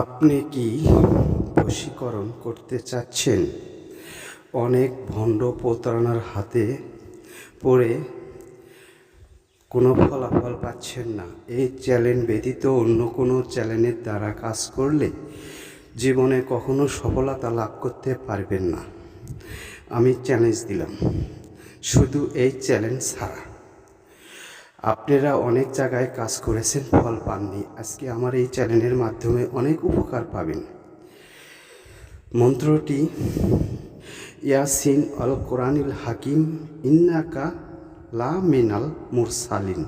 আপনি কি বশীকরণ করতে চাচ্ছেন? অনেক ভণ্ড প্রতারণার হাতে পড়ে কোনো ফলাফল পাচ্ছেন না। এই চ্যালেঞ্জ ব্যতীত অন্য কোনো চ্যালেঞ্জের দ্বারা কাজ করলে জীবনে কখনো সফলতা লাভ করতে পারবেন না। আমি চ্যালেঞ্জ দিলাম। শুধু এই চ্যালেঞ্জ ছাড়া। আপনারা অনেক জায়গায় কাজ করেছেন, ফল পাননি। আজকে আমার এই চ্যানেলের মাধ্যমে অনেক উপকার পাবেন। মন্ত্রটি, ইয়াসিন অল কোরআনিল হাকিম, ইন্নাকা লা মিনাল মুরসালিন।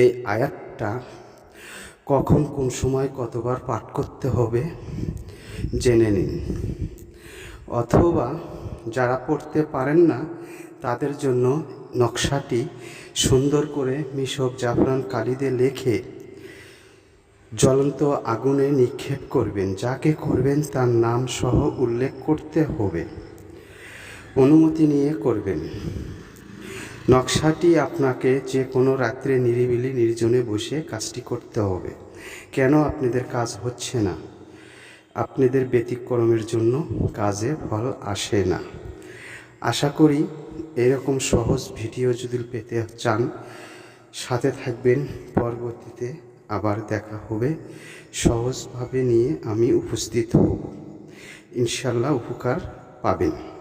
এই আয়াতটা কখন কোন সময় কতবার পাঠ করতে হবে, জেনে নিন। অথবা যারা পড়তে পারেন না, তাদের জন্য নকশাটি সুন্দর করে মিশক জাফরান কালিদে লেখে জ্বলন্ত আগুনে নিক্ষেপ করবেন। যাকে করবেন তার নাম সহ উল্লেখ করতে হবে। অনুমতি নিয়ে করবেন। নকশাটি আপনাকে যে কোনো রাত্রে নিরিবিলি নির্জনে বসে কাজটি করতে হবে। কেন আপনাদের কাজ হচ্ছে না? আপনাদের ব্যতিক্রমের জন্য কাজে ফল আসে না। আশা করি এরকম সহজ ভিডিও যদি পেতে চান, সাথে থাকবেন। পরবর্তীতে আবার দেখা হবে। সহজভাবে নিয়ে আমি উপস্থিত হব। ইনশাল্লাহ উপকার পাবেন।